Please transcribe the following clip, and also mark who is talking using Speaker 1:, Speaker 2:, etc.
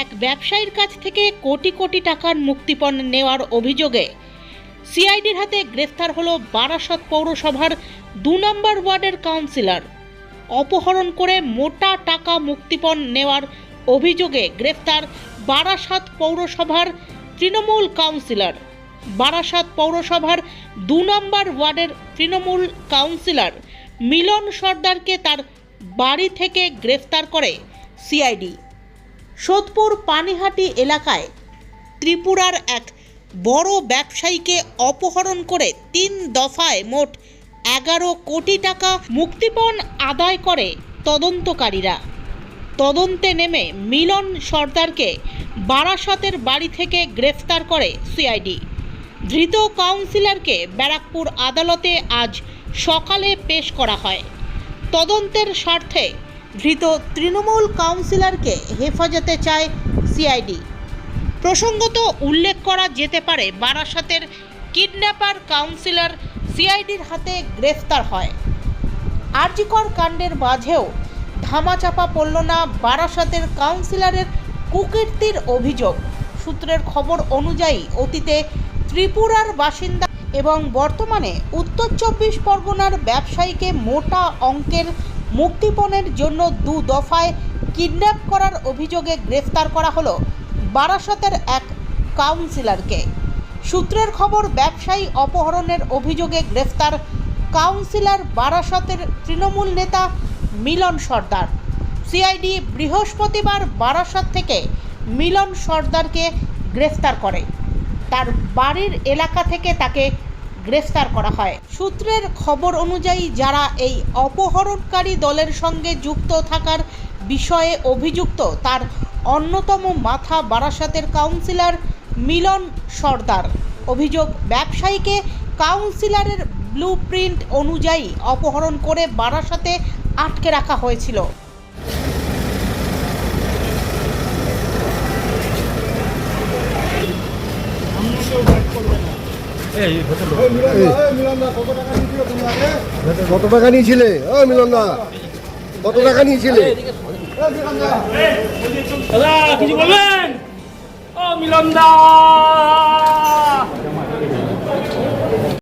Speaker 1: এক ব্যবসায়ীর কাছ থেকে কোটি কোটি টাকার মুক্তিপণ নেওয়ার অভিযোগে সিআইডির হাতে গ্রেফতার হলো বারাসত পৌরসভার দু নম্বর ওয়ার্ডের কাউন্সিলর। অপহরণ করে মোটা টাকা মুক্তিপণ নেওয়ার অভিযোগে গ্রেফতার বারাসাত পৌরসভার তৃণমূল কাউন্সিলর। বারাসাত পৌরসভার দু নম্বর ওয়ার্ডের তৃণমূল কাউন্সিলর মিলন সর্দারকে তার বাড়ি থেকে গ্রেফতার করে সিআইডি। সোদপুর পানিহাটি এলাকায় ত্রিপুরার এক বড় ব্যবসায়ীকে অপহরণ করে তিন দফায় মোট এগারো কোটি টাকা মুক্তিপণ আদায় করে তদন্তকারীরা। তদন্তে নেমে মিলন সর্দারকে বারাসতের বাড়ি থেকে গ্রেফতার করে সিআইডি। ধৃত কাউন্সিলরকে ব্যারাকপুর আদালতে আজ সকালে পেশ করা হয়। তদন্তের স্বার্থে ধৃত তৃণমূল কাউন্সিলরকে হেফাজতে চায় সিআইডি। প্রসঙ্গত উল্লেখ করা যেতে পারে, বারাসাতের কিডন্যাপার কাউন্সিলর সিআইডির হাতে গ্রেফতার হয়। আরজিকর কাণ্ডের মাঝেও ধামাচাপা পড়ল না বারাসাতের কাউন্সিলরের কুকীর্তির অভিযোগ। সূত্রের খবর অনুযায়ী অতীতে ত্রিপুরার বাসিন্দা এবং বর্তমানে উত্তর চব্বিশ পরগনার ব্যবসায়ীকে মোটা অঙ্কের মুক্তিপণের জন্য দু দফায় কিডন্যাপ করার অভিযোগে গ্রেফতার করা হলো বারাসতের এক কাউন্সিলরকে। সূত্রের খবর, ব্যবসায়ী অপহরণের অভিযোগে গ্রেফতার কাউন্সিলর বারাসতের তৃণমূল নেতা মিলন সর্দার। সিআইডি বৃহস্পতিবার বারাসত থেকে মিলন সর্দারকে গ্রেফতার করে। তার বাড়ির এলাকা থেকে তাকে গ্রেফতার করা হয়। সূত্রের খবর অনুযায়ী, যারা এই অপহরণকারী দলের সঙ্গে যুক্ত থাকার বিষয়ে অভিযুক্ত, তার অন্যতম মাথা বারাসাতের কাউন্সিলর মিলন সর্দার। অভিযোগ, ব্যবসায়ীকে কাউন্সিলরের ব্লু অনুযায়ী অপহরণ করে বারাসাতে আটকে রাখা হয়েছিল।
Speaker 2: কত টাকা নিয়েছিলে ও মিলন দা কত টাকা নিয়েছিলে?
Speaker 3: কিছু বলবেন? ও মিলন দা